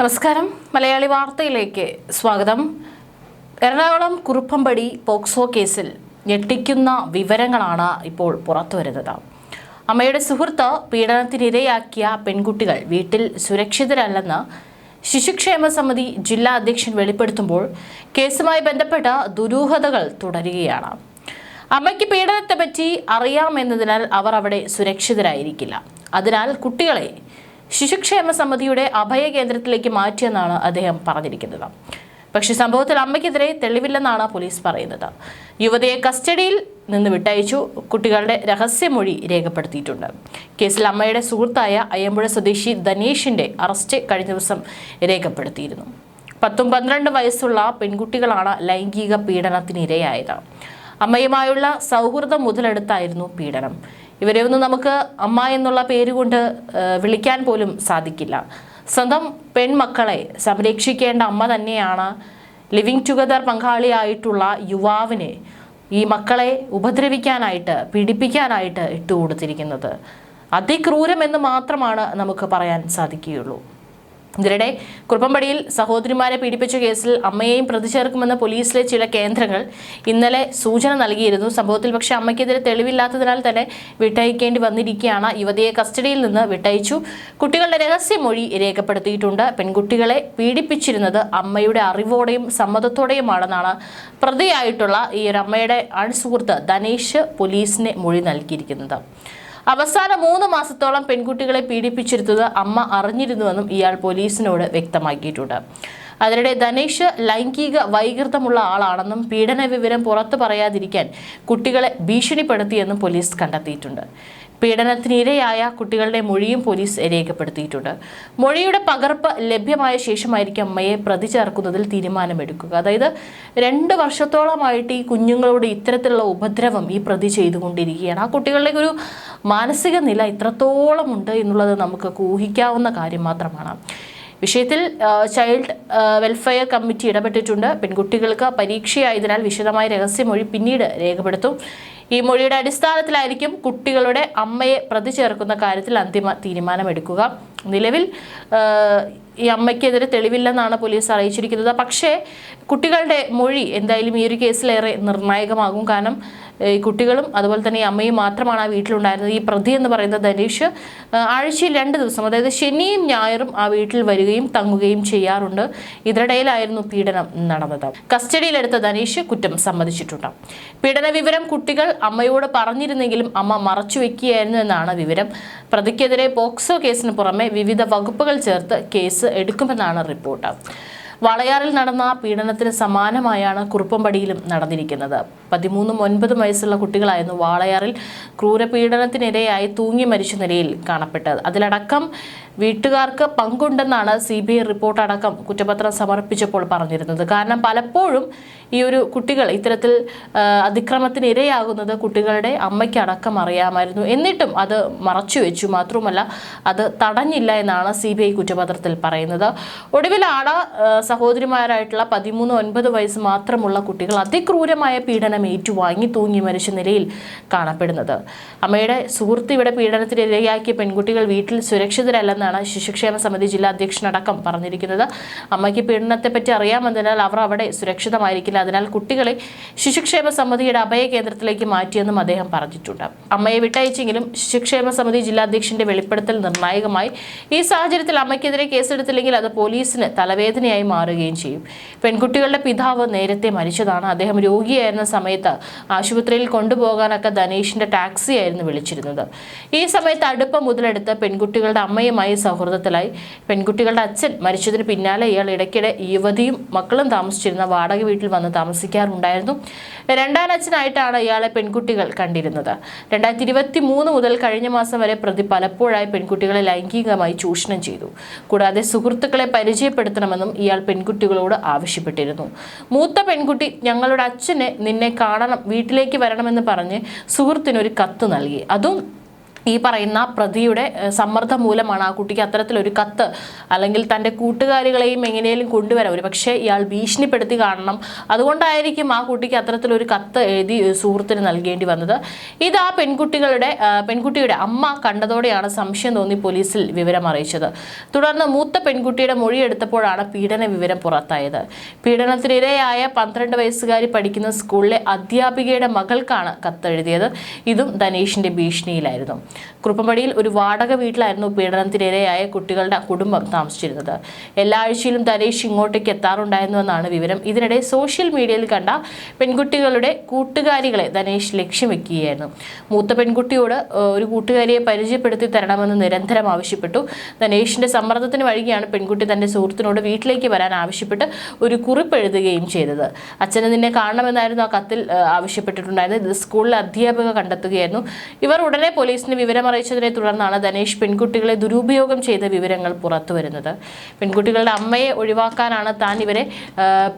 നമസ്കാരം. മലയാളി വാർത്തയിലേക്ക് സ്വാഗതം. എറണാകുളം കുറുപ്പമ്പടി പോക്സോ കേസിൽ ഞെട്ടിക്കുന്ന വിവരങ്ങളാണ് ഇപ്പോൾ പുറത്തുവരുന്നത്. അമ്മയുടെ സുഹൃത്ത് പീഡനത്തിനിരയാക്കിയ പെൺകുട്ടികൾ വീട്ടിൽ സുരക്ഷിതരല്ലെന്ന് ശിശുക്ഷേമ സമിതി ജില്ലാ അധ്യക്ഷൻ വെളിപ്പെടുത്തുമ്പോൾ കേസുമായി ബന്ധപ്പെട്ട ദുരൂഹതകൾ തുടരുകയാണ്. അമ്മയ്ക്ക് പീഡനത്തെപ്പറ്റി അറിയാമെന്നതിനാൽ അവർ അവിടെ സുരക്ഷിതരായിരിക്കില്ല. അതിനാൽ കുട്ടികളെ ശിശുക്ഷേമ സമിതിയുടെ അഭയ കേന്ദ്രത്തിലേക്ക് മാറ്റിയെന്നാണ് അദ്ദേഹം പറഞ്ഞിരിക്കുന്നത്. പക്ഷെ സംഭവത്തിൽ അമ്മയ്ക്കെതിരെ തെളിവില്ലെന്നാണ് പോലീസ് പറയുന്നത്. യുവതിയെ കസ്റ്റഡിയിൽ നിന്ന് വിട്ടയച്ചു. കുട്ടികളുടെ രഹസ്യമൊഴി രേഖപ്പെടുത്തിയിട്ടുണ്ട്. കേസിൽ അമ്മയുടെ സുഹൃത്തായ അയ്യമ്പുഴ സ്വദേശി ധനേഷിന്റെ അറസ്റ്റ് കഴിഞ്ഞ ദിവസം രേഖപ്പെടുത്തിയിരുന്നു. പത്തും പന്ത്രണ്ട് വയസ്സുള്ള പെൺകുട്ടികളാണ് ലൈംഗിക പീഡനത്തിനിരയായത്. അമ്മയുമായുള്ള സൗഹൃദം മുതലെടുത്തായിരുന്നു പീഡനം. ഇവരെ ഒന്നും നമുക്ക് അമ്മ എന്നുള്ള പേരുകൊണ്ട് കൊണ്ട് വിളിക്കാൻ പോലും സാധിക്കില്ല. സ്വന്തം പെൺമക്കളെ സംരക്ഷിക്കേണ്ട അമ്മ തന്നെയാണ് ലിവിങ് ടുഗദർ പങ്കാളിയായിട്ടുള്ള യുവാവിനെ ഈ മക്കളെ ഉപദ്രവിക്കാനായിട്ട് പീഡിപ്പിക്കാനായിട്ട് ഇട്ടുകൊടുത്തിരിക്കുന്നത്. അതിക്രൂരമെന്ന് മാത്രമാണ് നമുക്ക് പറയാൻ സാധിക്കുകയുള്ളൂ. ഇതിനിടെ കുറുപ്പമ്പടിയിൽ സഹോദരിമാരെ പീഡിപ്പിച്ച കേസിൽ അമ്മയെയും പ്രതി ചേർക്കുമെന്ന് പോലീസിലെ ചില കേന്ദ്രങ്ങൾ ഇന്നലെ സൂചന നൽകിയിരുന്നു. സംഭവത്തിൽ പക്ഷെ അമ്മയ്ക്കെതിരെ തെളിവില്ലാത്തതിനാൽ തന്നെ വിട്ടയക്കേണ്ടി വന്നിരിക്കുകയാണ്. യുവതിയെ കസ്റ്റഡിയിൽ നിന്ന് വിട്ടയച്ചു. കുട്ടികളുടെ രഹസ്യമൊഴി രേഖപ്പെടുത്തിയിട്ടുണ്ട്. പെൺകുട്ടികളെ പീഡിപ്പിച്ചിരുന്നത് അമ്മയുടെ അറിവോടെയും സമ്മതത്തോടെയുമാണെന്നാണ് പ്രതിയായിട്ടുള്ള ഈ ഒരു അമ്മയുടെ അൺസുഹൃത്ത് ധനേഷ് പോലീസിന് മൊഴി നൽകിയിരിക്കുന്നത്. അവസാന മൂന്ന് മാസത്തോളം പെൺകുട്ടികളെ പീഡിപ്പിച്ചിരുന്നത് അമ്മ അറിഞ്ഞിരുന്നുവെന്നും ഇയാൾ പോലീസിനോട് വ്യക്തമാക്കിയിട്ടുണ്ട്. അതിനിടെ ധനേഷ് ലൈംഗിക വൈകൃതമുള്ള ആളാണെന്നും പീഡന വിവരം പുറത്തു പറയാതിരിക്കാൻ കുട്ടികളെ ഭീഷണിപ്പെടുത്തിയെന്നും പോലീസ് കണ്ടെത്തിയിട്ടുണ്ട്. പീഡനത്തിനിരയായ കുട്ടികളുടെ മൊഴിയും പോലീസ് രേഖപ്പെടുത്തിയിട്ടുണ്ട്. മൊഴിയുടെ പകർപ്പ് ലഭ്യമായ ശേഷമായിരിക്കും അമ്മയെ പ്രതി ചേർക്കുന്നതിൽ തീരുമാനമെടുക്കുക. അതായത് രണ്ട് വർഷത്തോളമായിട്ട് ഈ കുഞ്ഞുങ്ങളോട് ഇത്തരത്തിലുള്ള ഉപദ്രവം ഈ പ്രതി ചെയ്തുകൊണ്ടിരിക്കുകയാണ്. ആ കുട്ടികളുടെ ഒരു മാനസിക നില ഇത്രത്തോളം ഉണ്ട് എന്നുള്ളത് നമുക്ക് ഊഹിക്കാവുന്ന കാര്യം മാത്രമാണ്. വിഷയത്തിൽ ചൈൽഡ് വെൽഫെയർ കമ്മിറ്റി ഇടപെട്ടിട്ടുണ്ട്. പെൺകുട്ടികൾക്ക് പരീക്ഷയായതിനാൽ വിശദമായ രഹസ്യമൊഴി പിന്നീട് രേഖപ്പെടുത്തും. ഈ മൊഴിയുടെ അടിസ്ഥാനത്തിലായിരിക്കും കുട്ടികളുടെ അമ്മയെ പ്രതി ചേർക്കുന്ന കാര്യത്തിൽ അന്തിമ തീരുമാനമെടുക്കുക. നിലവിൽ ഈ അമ്മയ്ക്കെതിരെ തെളിവില്ലെന്നാണ് പോലീസ് അറിയിച്ചിരിക്കുന്നത്. പക്ഷേ കുട്ടികളുടെ മൊഴി എന്തായാലും ഈ ഒരു കേസിലേറെ നിർണായകമാകും. കാരണം ഈ കുട്ടികളും അതുപോലെ തന്നെ ഈ അമ്മയും മാത്രമാണ് ആ വീട്ടിലുണ്ടായിരുന്നത്. ഈ പ്രതി എന്ന് പറയുന്ന ധനീഷ് ആഴ്ചയിൽ രണ്ട് ദിവസം അതായത് ശനിയും ഞായറും ആ വീട്ടിൽ വരികയും തങ്ങുകയും ചെയ്യാറുണ്ട്. ഇതിനിടയിലായിരുന്നു പീഡനം നടന്നത്. കസ്റ്റഡിയിലെടുത്ത ധനീഷ് കുറ്റം സമ്മതിച്ചിട്ടുണ്ട്. പീഡന വിവരം കുട്ടികൾ അമ്മയോട് പറഞ്ഞിരുന്നെങ്കിലും അമ്മ മറച്ചു വെക്കുകയായിരുന്നു എന്നാണ് വിവരം. പ്രതിക്കെതിരെ പോക്സോ കേസിന് പുറമെ വിവിധ വകുപ്പുകൾ ചേർത്ത് കേസ് എടുക്കുമെന്നാണ് റിപ്പോർട്ട്. വളയാറിൽ നടന്ന പീഡനത്തിന് സമാനമായാണ് കുറുപ്പമ്പടിയിലും നടന്നിരിക്കുന്നത്. പതിമൂന്നും ഒൻപതും വയസ്സുള്ള കുട്ടികളായിരുന്നു വാളയാറിൽ ക്രൂരപീഡനത്തിനിരയായി തൂങ്ങി മരിച്ച നിലയിൽ കാണപ്പെട്ടത്. അതിലടക്കം വീട്ടുകാർക്ക് പങ്കുണ്ടെന്നാണ് സി ബി ഐ റിപ്പോർട്ട് അടക്കം കുറ്റപത്രം സമർപ്പിച്ചപ്പോൾ പറഞ്ഞിരുന്നത്. കാരണം പലപ്പോഴും ഈ ഒരു കുട്ടികൾ ഇത്തരത്തിൽ അതിക്രമത്തിനിരയാകുന്നത് കുട്ടികളുടെ അമ്മയ്ക്കടക്കം അറിയാമായിരുന്നു. എന്നിട്ടും അത് മറച്ചു വെച്ചു. മാത്രവുമല്ല അത് തടഞ്ഞില്ല എന്നാണ് സി കുറ്റപത്രത്തിൽ പറയുന്നത്. ഒടുവിലാണ് സഹോദരിമാരായിട്ടുള്ള പതിമൂന്ന് ഒൻപത് വയസ്സ് മാത്രമുള്ള കുട്ടികൾ അതിക്രൂരമായ പീഡനം ഏറ്റുവാങ്ങി തൂങ്ങി മരിച്ച നിലയിൽ കാണപ്പെടുന്നത്. അമ്മയുടെ സുഹൃത്ത് ഇവിടെ പീഡനത്തിന് ഇരയാക്കിയ പെൺകുട്ടികൾ വീട്ടിൽ സുരക്ഷിതരല്ലെന്നാണ് ശിശുക്ഷേമ സമിതി ജില്ലാ അധ്യക്ഷനടക്കം പറഞ്ഞിരിക്കുന്നത്. അമ്മയ്ക്ക് പീഡനത്തെപ്പറ്റി അറിയാമെന്നതിനാൽ അവർ അവിടെ സുരക്ഷിതമായിരിക്കില്ല. അതിനാൽ കുട്ടികളെ ശിശുക്ഷേമ സമിതിയുടെ അഭയ കേന്ദ്രത്തിലേക്ക് മാറ്റിയെന്നും അദ്ദേഹം പറഞ്ഞിട്ടുണ്ട്. അമ്മയെ വിട്ടയച്ചെങ്കിലും ശിശുക്ഷേമ സമിതി ജില്ലാധ്യക്ഷന്റെ വെളിപ്പെടുത്തൽ നിർണായകമായി. ഈ സാഹചര്യത്തിൽ അമ്മയ്ക്കെതിരെ കേസെടുത്തില്ലെങ്കിൽ അത് പോലീസിന് തലവേദനയായി മാറുകയും ചെയ്യും. പെൺകുട്ടികളുടെ പിതാവ് നേരത്തെ മരിച്ചതാണ്. അദ്ദേഹം രോഗിയായിരുന്ന സമയത്ത് ആശുപത്രിയിൽ കൊണ്ടുപോകാനൊക്കെ ധനേഷിന്റെ ടാക്സി ആയിരുന്നു വിളിച്ചിരുന്നത്. ഈ സമയത്ത് അടുപ്പം മുതലെടുത്ത് പെൺകുട്ടികളുടെ അമ്മയുമായി സൗഹൃദത്തിലായി. പെൺകുട്ടികളുടെ അച്ഛൻ മരിച്ചതിന് പിന്നാലെ ഇയാൾ ഇടയ്ക്കിടെ യുവതിയും മക്കളും താമസിച്ചിരുന്ന വാടക വീട്ടിൽ വന്ന് താമസിക്കാറുണ്ടായിരുന്നു. രണ്ടാം അച്ഛനായിട്ടാണ് ഇയാളെ പെൺകുട്ടികൾ കണ്ടിരുന്നത്. രണ്ടായിരത്തി ഇരുപത്തി മൂന്ന് മുതൽ കഴിഞ്ഞ മാസം വരെ പ്രതി പലപ്പോഴായി പെൺകുട്ടികളെ ലൈംഗികമായി ചൂഷണം ചെയ്തു. കൂടാതെ സുഹൃത്തുക്കളെ പരിചയപ്പെടുത്തണമെന്നും ഇയാൾ പെൺകുട്ടികളോട് ആവശ്യപ്പെട്ടിരുന്നു. മൂത്ത പെൺകുട്ടി ഞങ്ങളുടെ അച്ഛനെ നിന്നെ കാണണം വീട്ടിലേക്ക് വരണമെന്ന് പറഞ്ഞ് സുഹൃത്തിനൊരു കത്ത് നൽകി. അതും ഈ പറയുന്ന പ്രതിയുടെ സമ്മർദ്ദം മൂലമാണ് ആ കുട്ടിക്ക് അത്തരത്തിലൊരു കത്ത് അല്ലെങ്കിൽ തന്റെ കൂട്ടുകാരികളെയും എങ്ങനെയും കൊണ്ടുവരാം ഒരു പക്ഷേ ഇയാൾ ഭീഷണിപ്പെടുത്തി കാണണം. അതുകൊണ്ടായിരിക്കും ആ കുട്ടിക്ക് അത്തരത്തിലൊരു കത്ത് എഴുതി സുഹൃത്തിന് നൽകേണ്ടി വന്നത്. ഇത് ആ പെൺകുട്ടികളുടെ പെൺകുട്ടിയുടെ അമ്മ കണ്ടതോടെയാണ് സംശയം തോന്നി പോലീസിൽ വിവരം അറിയിച്ചത്. തുടർന്ന് മൂത്ത പെൺകുട്ടിയുടെ മൊഴിയെടുത്തപ്പോഴാണ് പീഡന വിവരം പുറത്തായത്. പീഡനത്തിനിരയായ പന്ത്രണ്ട് വയസ്സുകാരി പഠിക്കുന്ന സ്കൂളിലെ അധ്യാപികയുടെ മകൾക്കാണ് കത്തെഴുതിയത്. ഇതും ധനേഷിന്റെ ഭീഷണിയിലായിരുന്നു. കുറുപ്പമ്പടിയിൽ ഒരു വാടക വീട്ടിലായിരുന്നു പീഡനത്തിനിരയായ കുട്ടികളുടെ കുടുംബം താമസിച്ചിരുന്നത്. എല്ലാ ആഴ്ചയിലും ധനേഷ് ഇങ്ങോട്ടേക്ക് എത്താറുണ്ടായിരുന്നുവെന്നാണ് വിവരം. ഇതിനിടെ സോഷ്യൽ മീഡിയയിൽ കണ്ട പെൺകുട്ടികളുടെ കൂട്ടുകാരികളെ ധനേഷ് ലക്ഷ്യം വെക്കുകയായിരുന്നു. മൂത്ത പെൺകുട്ടിയോട് ഒരു കൂട്ടുകാരിയെ പരിചയപ്പെടുത്തി തരണമെന്ന് നിരന്തരം ആവശ്യപ്പെട്ടു. ധനേഷിന്റെ സമ്മർദ്ദത്തിന് വഴിയാണ് പെൺകുട്ടി തന്റെ സുഹൃത്തിനോട് വീട്ടിലേക്ക് വരാൻ ആവശ്യപ്പെട്ട് ഒരു കുറിപ്പ് എഴുതുകയും ചെയ്തത്. അച്ഛനെ നിന്നെ കാണണമെന്നായിരുന്നു ആ കത്തിൽ ആവശ്യപ്പെട്ടിട്ടുണ്ടായിരുന്നത്. ഇത് സ്കൂളിലെ അധ്യാപക കണ്ടെത്തുകയായിരുന്നു. ഇവർ ഉടനെ പോലീസിന് വിവരം അറിയിച്ചതിനെ തുടർന്നാണ് ധനേഷ് പെൺകുട്ടികളെ ദുരുപയോഗം ചെയ്ത വിവരങ്ങൾ പുറത്തുവരുന്നത് പെൺകുട്ടികളുടെ അമ്മയെ ഒഴിവാക്കാനാണ് താൻ ഇവരെ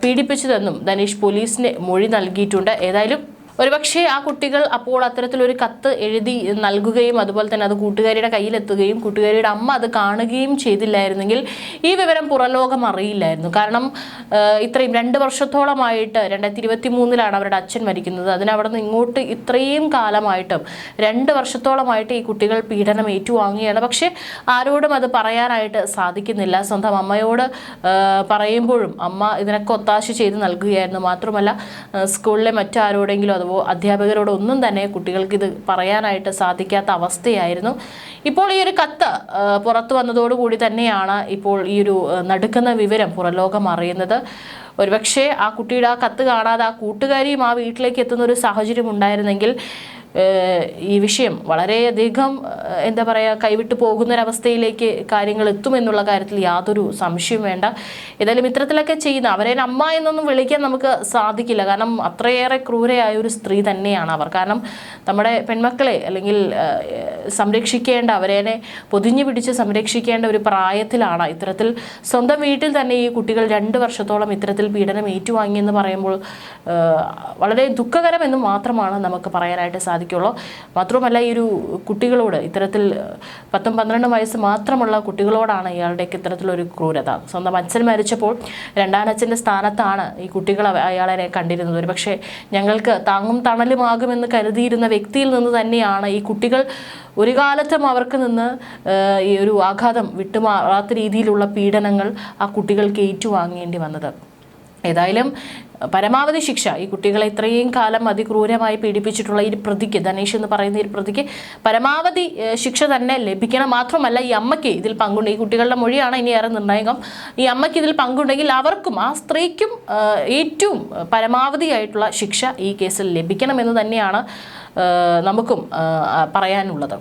പീഡിപ്പിച്ചതെന്നും ധനേഷ് പോലീസിന് മൊഴി നൽകിയിട്ടുണ്ട്. ഏതായാലും ഒരുപക്ഷെ ആ കുട്ടികൾ അപ്പോൾ അത്തരത്തിലൊരു കത്ത് എഴുതി നൽകുകയും അതുപോലെ തന്നെ അത് കൂട്ടുകാരിയുടെ കയ്യിലെത്തുകയും കൂട്ടുകാരിയുടെ അമ്മ അത് കാണുകയും ചെയ്തില്ലായിരുന്നെങ്കിൽ ഈ വിവരം പുറലോകം അറിയില്ലായിരുന്നു. കാരണം ഇത്രയും രണ്ട് വർഷത്തോളമായിട്ട് രണ്ടായിരത്തി ഇരുപത്തി മൂന്നിലാണ് അവരുടെ അച്ഛൻ മരിക്കുന്നത്. അതിനവിടെ നിന്ന് ഇങ്ങോട്ട് ഇത്രയും കാലമായിട്ടും രണ്ട് വർഷത്തോളമായിട്ട് ഈ കുട്ടികൾ പീഡനം ഏറ്റുവാങ്ങുകയാണ്. പക്ഷേ ആരോടും അത് പറയാനായിട്ട് സാധിക്കുന്നില്ല. സ്വന്തം അമ്മയോട് പറയുമ്പോഴും അമ്മ ഇതിനൊക്കെ ഒത്താശ ചെയ്ത് നൽകുകയായിരുന്നു. മാത്രമല്ല സ്കൂളിലെ മറ്റാരോടെങ്കിലും അഥവാ അധ്യാപകരോട് ഒന്നും തന്നെ കുട്ടികൾക്ക് ഇത് പറയാനായിട്ട് സാധിക്കാത്ത അവസ്ഥയായിരുന്നു. ഇപ്പോൾ ഈ ഒരു കത്ത് പുറത്തു വന്നതോടുകൂടി തന്നെയാണ് ഇപ്പോൾ ഈ ഒരു നടുക്കുന്ന വിവരം പുറലോകം അറിയുന്നത്. ഒരുപക്ഷെ ആ കുട്ടിയുടെ ആ കത്ത് കാണാതെ ആ കൂട്ടുകാരിയും ആ വീട്ടിലേക്ക് എത്തുന്ന ഒരു സാഹചര്യം ഉണ്ടായിരുന്നെങ്കിൽ ഈ വിഷയം വളരെയധികം എന്താ പറയുക കൈവിട്ട് പോകുന്നൊരവസ്ഥയിലേക്ക് കാര്യങ്ങൾ എത്തുമെന്നുള്ള കാര്യത്തിൽ യാതൊരു സംശയവും വേണ്ട. ഏതായാലും ഇത്തരത്തിലൊക്കെ ചെയ്യുന്ന അവരെ അമ്മ എന്നൊന്നും വിളിക്കാൻ നമുക്ക് സാധിക്കില്ല. കാരണം അത്രയേറെ ക്രൂരയായ ഒരു സ്ത്രീ തന്നെയാണ് അവർ. കാരണം നമ്മുടെ പെൺമക്കളെ അല്ലെങ്കിൽ സംരക്ഷിക്കേണ്ട അവരെ പൊതിഞ്ഞു പിടിച്ച് സംരക്ഷിക്കേണ്ട ഒരു പ്രായത്തിലാണ് ഇത്തരത്തിൽ സ്വന്തം വീട്ടിൽ തന്നെ ഈ കുട്ടികൾ രണ്ട് വർഷത്തോളം ഇത്തരത്തിൽ പീഡനം ഏറ്റുവാങ്ങിയെന്ന് പറയുമ്പോൾ വളരെ ദുഃഖകരമെന്ന് മാത്രമാണ് നമുക്ക് പറയാനായിട്ട് സാധിക്കുള്ളൂ. മാത്രമല്ല ഈ ഒരു കുട്ടികളോട് ഇത്തരത്തിൽ പത്തും പന്ത്രണ്ടും വയസ്സ് മാത്രമുള്ള കുട്ടികളോടാണ് ഇയാളുടെയൊക്കെ ഇത്തരത്തിലൊരു ക്രൂരത. സ്വന്തം അച്ഛൻ മരിച്ചപ്പോൾ രണ്ടാനച്ഛന്റെ സ്ഥാനത്താണ് ഈ കുട്ടികൾ അയാളെ കണ്ടിരുന്നത്. ഒരു പക്ഷേ ഞങ്ങൾക്ക് താങ്ങും തണലുമാകുമെന്ന് കരുതിയിരുന്ന വ്യക്തിയിൽ നിന്ന് തന്നെയാണ് ഈ കുട്ടികൾ ഒരു കാലത്തും അവർക്ക് നിന്ന് ഈ ഒരു ആഘാതം വിട്ടുമാറാത്ത രീതിയിലുള്ള പീഡനങ്ങൾ ആ കുട്ടികൾക്ക് ഏറ്റുവാങ്ങേണ്ടി വന്നത്. ഏതായാലും പരമാവധി ശിക്ഷ. ഈ കുട്ടികളെ ഇത്രയും കാലം അതിക്രൂരമായി പീഡിപ്പിച്ചിട്ടുള്ള ഈ പ്രതിക്ക് ധനേഷ് എന്ന് പറയുന്ന ഈ പ്രതിക്ക് പരമാവധി ശിക്ഷ തന്നെ ലഭിക്കണം. മാത്രമല്ല ഈ അമ്മയ്ക്ക് ഇതിൽ പങ്കുണ്ട്. ഈ കുട്ടികളുടെ മൊഴിയാണ് ഇനി ഏറെ നിർണായകം. ഈ അമ്മയ്ക്ക് ഇതിൽ പങ്കുണ്ടെങ്കിൽ അവർക്കും ആ സ്ത്രീക്കും ഏറ്റവും പരമാവധിയായിട്ടുള്ള ശിക്ഷ ഈ കേസിൽ ലഭിക്കണമെന്ന് തന്നെയാണ് നമുക്കും പറയാനുള്ളത്.